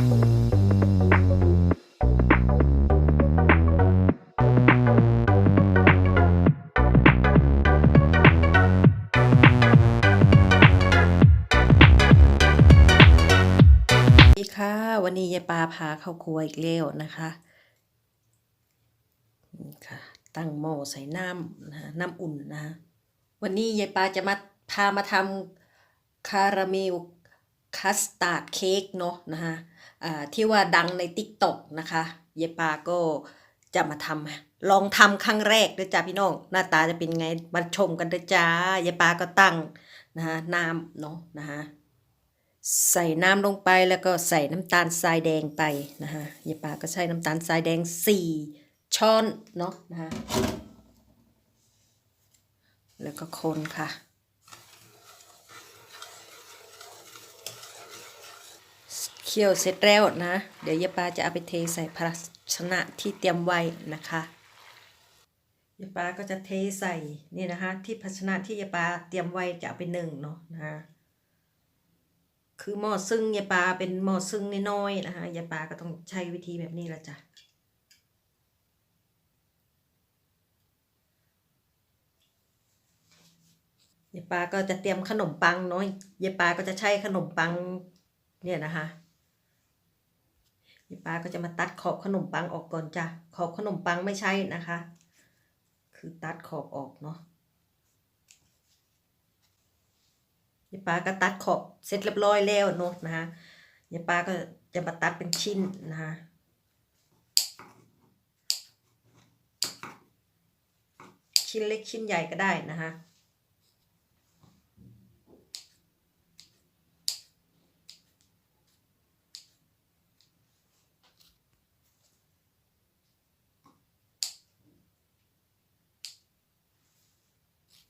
สวัสดีค่ะวันนี้ยายปาพาเข้าครัวอีกแล้วนะคะนี่ค่ะ ตั้งหม้อใส่น้ำนะน้ำอุ่นนะ วันนี้ยายปาจะมาพามาทำคาราเมล คัสตาร์ดเค้กเนาะนะคะที่ว่าดังในติ๊กต็อกนะคะยายปาก็จะมาทำลองทำครั้งแรกด้วยจ้าพี่น้อง หน้าตาจะเป็นไงมาชมกันด้วยจ้ายายปาก็ตั้งนะคะน้ำเนาะนะคะใส่น้ำลงไปแล้วก็ใส่น้ำตาลทรายแดงไปนะฮะยายปาก็ใช้น้ำตาลทรายแดงสี่ช้อนเนาะนะฮะแล้วก็คนค่ะ เคี่ยวเสร็จแล้วนะ เดี๋ยวยายปาจะเอาไปเทใส่ภาชนะที่เตรียมไว้นะคะยายปาก็จะเทใส่นี่นะคะ ที่ภาชนะที่ยายปาเตรียมไว้จะเอาไปหนึ่งเนาะนะฮะคือหม้อซึ่งยายปลาเป็นหม้อซึ่งน้อยๆนะคะยายปลาก็ต้องใช้วิธีแบบนี้ละจ้ะยายปลาก็จะเตรียมขนมปังเนาะยายปลาก็จะใช้ขนมปังเนี่ยนะคะ ยายปลาก็จะมาตัดขอบขนมปังออกก่อนจ้ะ ขอบขนมปังไม่ใช่นะคะ คือตัดขอบออกเนาะยายปาก็ตัดขอบเสร็จเรียบร้อยแล้วเนาะนะคะยายปาก็จะมาตัดเป็นชิ้นนะคะชิ้นเล็กชิ้นใหญ่ก็ได้นะคะ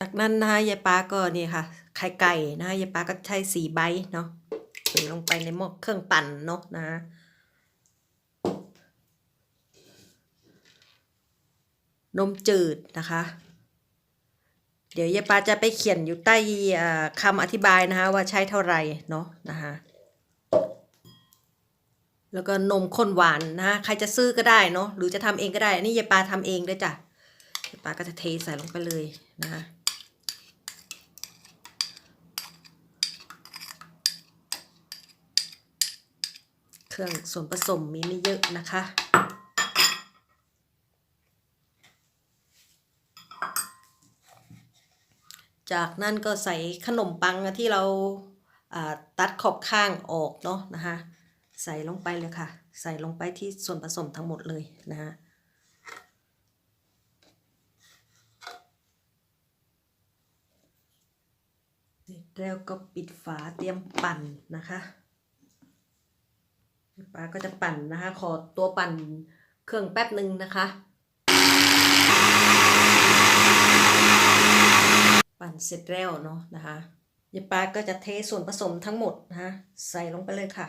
จากนั้นนะคะยายปาก็นี่ค่ะ ไข่ไก่นะคะยายปาก็ใช้สี่ใบเนาะใส่ลงไปในหม้อเครื่องปั่นเนาะนะนมจืดนะคะ เดี๋ยวยายปาจะไปเขียนอยู่ใต้คำอธิบายนะคะว่าใช้เท่าไหร่เนาะนะคะแล้วก็นมข้นหวานนะคะใครจะซื้อก็ได้เนาะหรือจะทำเองก็ได้นนี้ยายปาทำเองด้วยจ้ะยายปาก็จะเทใส่ลงไปเลยนะคะ เครื่องส่วนผสมมีไม่เยอะนะคะ จากนั้นก็ใส่ขนมปังที่เราตัดขอบข้างออกเนาะนะคะใส่ลงไปเลยค่ะ ใส่ลงไปที่ส่วนผสมทั้งหมดเลยนะฮะแล้วก็ปิดฝาเตรียมปั่นนะคะ ป้าก็จะปั่นนะคะ ขอตัวปั่นเครื่องแป๊บหนึ่งนะคะ ปั่นเสร็จแล้วเนาะนะคะยายป้าก็จะเทส่วนผสมทั้งหมดนะคะใส่ลงไปเลยค่ะ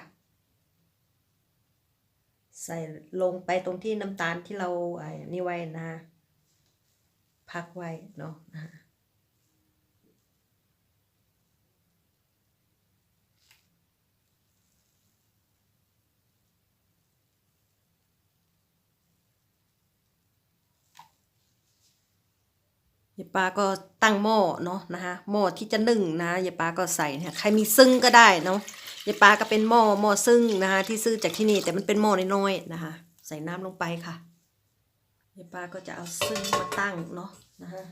ใส่ลงไปตรงที่น้ำตาลที่เราไอ้นี่ไว้นะพักไว้เนาะนะคะ ยายปาก็ตั้งหม้อเนาะนะคะหม้อที่จะนึ่งนะยายปาก็ใส่นี่ยใครมีซึ่งก็ได้เนาะยายปาก็เป็นหม้อหม้อซึ่งนะคะที่ซื้อจากที่นี่แต่มันเป็นหม้อน้อยๆนะคะ ใส่น้ำลงไปค่ะยายปาก็จะเอาซึ่งมาตั้งเนาะนะคะ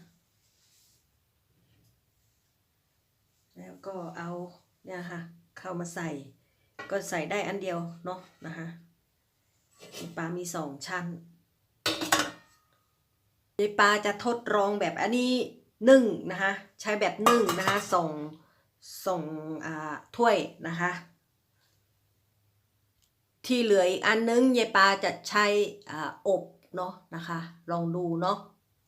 แล้วก็เอาเนี่ยค่ะเข้ามาใส่ ก็ใส่ได้อันเดียวเนาะนะคะยายปามีสองชั้น ยายปาจะทดลองแบบอันนี้นึ่งนะคะใช้แบบนึ่งนะคะส่งส่งอ่าถ้วยนะคะที่เหลืออีกอันนึงยายปาจะใช้อ่าอบเนาะนะคะ ลองดูเนาะ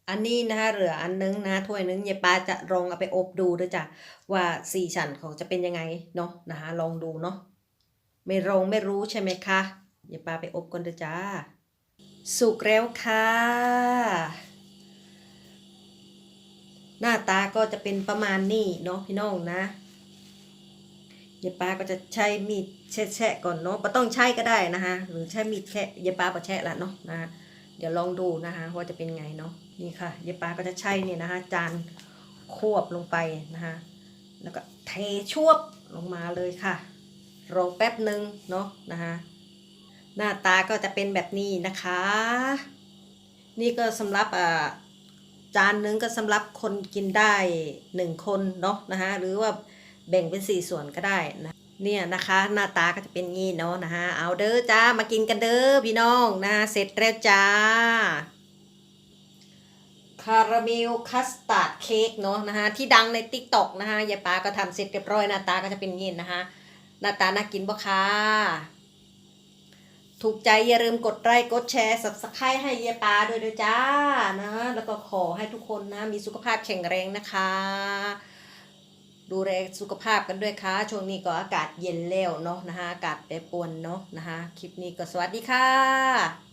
อันนี้นะคะเหลืออันนึงนะถ้วยนึงยายปาจะลองเอาไปอบดูด้วยจ้ะว่าสีสันของจะเป็นยังไงเนาะนะคะลองดูเนาะไม่ลองไม่รู้ใช่ไหมคะยายปาไปอบกันด้วยจ้าสุกแล้วค่ะ หน้าตาก็จะเป็นประมาณนี้เนาะพี่น้องนะยายปาก็จะใช้มีดแฉะก่อนเนาะไม่ต้องใช้ก็ได้นะคะหรือใช้มีดแค่ยายปาก็แฉะละเนาะนะะเดี๋ยวลองดูนะคะว่าจะเป็นไงเนาะนี่ค่ะยายปาก็จะใช้เนี่ยนะคะจานควบลงไปนะคะแล้วก็เทชวบลงมาเลยค่ะรอแป๊บหนึ่งเนาะนะคะหน้าตาก็จะเป็นแบบนี้นะคะ นี่ก็สำหรับอ่า จานหนึงก็สำหรับคนกินได้หนึ่งคนเนาะนะคะหรือว่าแบ่งเป็นสี่ส่วนก็ได้นะเนี่ยนะคะหน้าตาก็จะเป็นงี้เนาะนะคะเอาเด้อจ้ามากินกันเด้อพี่น้องนะเสร็จแล้วจ้าคาราเมลคัสตาร์ดเค้กเนาะนะคะที่ดังใน t ิ k t o k นะคะยายปาก็ทำเสร็จเรียบร้อยหน้าตาก็จะเป็นงี้นะคะหน้าตาน่ากินบ่คะ ถูกใจอย่าลืมกดไลค์กดแชร์ subscribe ให้เยปาด้วยด้วยจ้านะแล้วก็ขอให้ทุกคนนะมีสุขภาพแข็งแรงนะคะ ดูแลสุขภาพกันด้วยค่ะช่วงนี้ก็อากาศเย็นแล้วเนาะนะคะอากาศแปรปรวนเนาะนะคะคลิปนี้ก็สวัสดีค่ะ